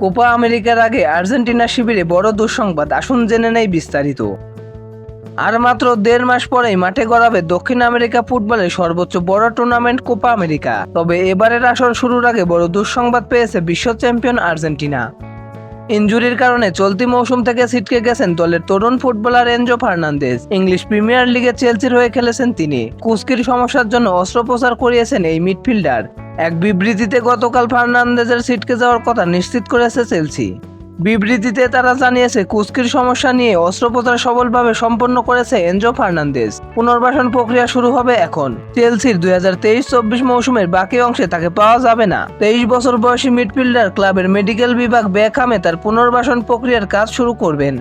Copa আমেরিকার আগে Argentina শিবিরে বড় দুঃসংবাদ, আসুন জেনে নেই বিস্তারিত। আর মাত্র দেড় মাস পরেই মাঠে গড়াবে দক্ষিণ আমেরিকা ফুটবলের সর্বোচ্চ বড় টুর্নামেন্ট কোপা আমেরিকা। তবে এবারের আসর শুরুর আগে বড় দুঃসংবাদ পেয়েছে বিশ্ব চ্যাম্পিয়ন আর্জেন্টিনা। ইনজুরির কারণে চলতি মৌসুম থেকে ছিটকে গেছেন দলের তরুণ footballer Enzo Fernandez. English Premier লিগে চেলসির হয়ে খেলেছেন তিনি। কুস্কির সমস্যার জন্য অস্ত্রোপচার করিয়েছেন এই মিডফিল্ডার। এক বিবৃতিতে গতকাল ফার্নান্দেজের ছিটকে যাওয়ার কথা নিশ্চিত করেছে চেলসি। বিবৃতিতে তারা জানিয়েছে, কুস্কির সমস্যা নিয়ে অস্ত্রোপচার সবলভাবে সম্পন্ন করেছে এনজো ফার্নান্দেজ। পুনর্বাসন প্রক্রিয়া শুরু হবে এখন। চেলসির দুই হাজার তেইশ চব্বিশ মৌসুমের বাকি অংশে তাকে পাওয়া যাবে না। তেইশ বছর বয়সী মিডফিল্ডার ক্লাবের মেডিকেল বিভাগ বেখামে তার পুনর্বাসন প্রক্রিয়ার কাজ শুরু করবেন।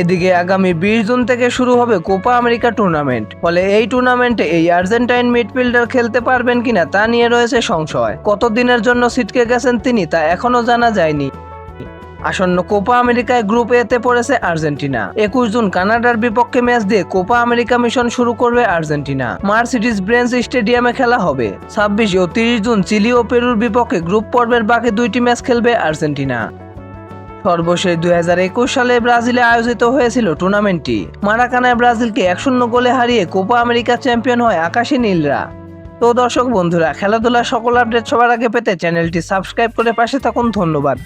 এদিকে আগামী বিশ জুন থেকে শুরু হবে কোপা আমেরিকা টুর্নামেন্ট। ফলে এই টুর্নামেন্টে এই আর্জেন্টাইন মিডফিল্ডার খেলতে পারবেন কিনা তা নিয়ে রয়েছে সংশয়। কতদিনের জন্য ছিটকে গেছেন তিনি তা এখনও জানা যায়নি। আসন্ন কোপা আমেরিকায় গ্রুপ এতে পড়েছে আর্জেন্টিনা। একুশ জুন কানাডার বিপক্ষে ম্যাচ দিয়ে কোপা আমেরিকা মিশন শুরু করবে আর্জেন্টিনা। মার্সিডিজ ব্রেঞ্চ স্টেডিয়ামে খেলা হবে। ছাব্বিশ ও তিরিশ জুন চিলি ও পেরুর বিপক্ষে গ্রুপ পর্বের বাকি দুইটি ম্যাচ খেলবে আর্জেন্টিনা। সর্বশেষ দুই হাজার একুশ সালে ব্রাজিলে আয়োজিত হয়েছিল টুর্নামেন্টটি। মারাকানায় ব্রাজিলকে এক শূন্য গোলে হারিয়ে কোপা আমেরিকা চ্যাম্পিয়ন হয় আকাশী নীলরা। তো দর্শক বন্ধুরা, খেলাধুলার সকল আপডেট সবার আগে পেতে চ্যানেলটি সাবস্ক্রাইব করে পাশে থাকুন। ধন্যবাদ।